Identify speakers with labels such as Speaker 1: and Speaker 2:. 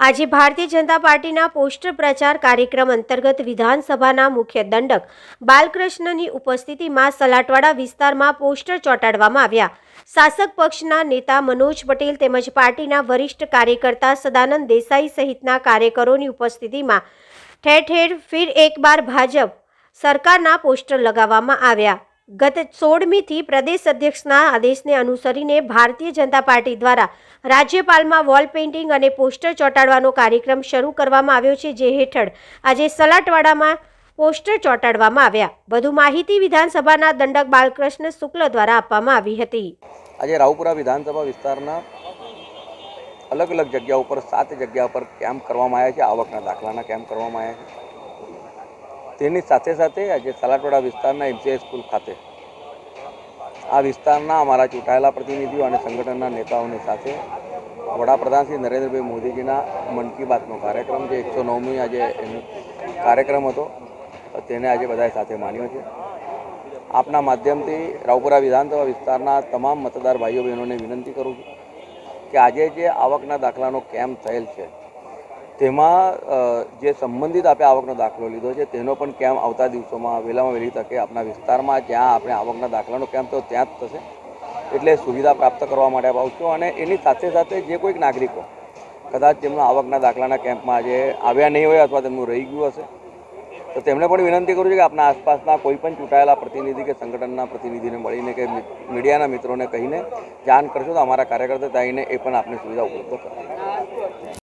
Speaker 1: આજે ભારતીય જનતા પાર્ટીના પોસ્ટર પ્રચાર કાર્યક્રમ અંતર્ગત વિધાનસભાના મુખ્ય દંડક બાલકૃષ્ણની ઉપસ્થિતિમાં સલાટવાડા વિસ્તારમાં પોસ્ટર ચોંટાડવામાં આવ્યા. શાસક પક્ષના નેતા મનોજ પટેલ તેમજ પાર્ટીના વરિષ્ઠ કાર્યકર્તા સદાનંદ દેસાઈ સહિતના કાર્યકરોની ઉપસ્થિતિમાં ઠેર ઠેર ફિર એક બાર ભાજપ સરકારના પોસ્ટર લગાવવામાં આવ્યા. ગત સોળમીથી પ્રદેશ અધ્યક્ષના આદેશને અનુસરીને ભારતીય જનતા પાર્ટી દ્વારા રાજ્યપાલમાં વોલ પેઇન્ટિંગ અને પોસ્ટર ચોંટાડવાનો કાર્યક્રમ શરૂ કરવામાં આવ્યો છે, જે હેઠળ આજે સલાટવાડામાં પોસ્ટર ચોંટાડવામાં આવ્યા. વધુ માહિતી વિધાનસભાના દંડક બાલકૃષ્ણ શુક્લ દ્વારા આપવામાં આવી હતી.
Speaker 2: આજે રાવપુરા વિધાનસભા વિસ્તારના અલગ અલગ જગ્યા ઉપર, સાત જગ્યા પર કેમ્પ કરવામાં આવ્યા છે, આવકના દાખલાના કેમ્પ કરવામાં આવ્યા છે. તેની સાથે સાથે આજે સલાટવાડા વિસ્તારના એમસીઆઈ સ્કૂલ ખાતે આ વિસ્તારના અમારા ચૂંટાયેલા પ્રતિનિધિઓ અને સંગઠનના નેતાઓની સાથે વડાપ્રધાન શ્રી નરેન્દ્રભાઈ મોદીજીના મન કી બાતનો કાર્યક્રમ જે એકસો નવમી આજે એનો કાર્યક્રમ હતો, તેને આજે બધાએ સાથે માન્યો છે. આપના માધ્યમથી રાવપુરા વિધાનસભા વિસ્તારના તમામ મતદાર ભાઈઓ બહેનોને વિનંતી કરું છું કે આજે જે આવકના દાખલાનો કેમ્પ થયેલ છે તેમાં જે સંબંધિત આપણે આવકનો દાખલો લીધો છે, તેનો પણ કેમ્પ આવતા દિવસોમાં વહેલામાં વહેલી તકે આપણા વિસ્તારમાં જ્યાં આપણે આવકના દાખલાનો કેમ્પ તો ત્યાં જ થશે. એટલે સુવિધા પ્રાપ્ત કરવા માટે આવશું અને એની સાથે સાથે જે કોઈક નાગરિકો, કદાચ તેમના આવકના દાખલાના કેમ્પમાં આજે આવ્યા નહીં હોય અથવા તેમનું રહી ગયું હશે, તો તેમણે પણ વિનંતી કરું છું કે આપણા આસપાસના કોઈ પણ ચૂંટાયેલા પ્રતિનિધિ કે સંગઠનના પ્રતિનિધિને મળીને કે મીડિયાના મિત્રોને કહીને જાણ કરશો તો અમારા કાર્યકર્તા આવીને એ પણ આપને સુવિધા ઉપલબ્ધ કરશે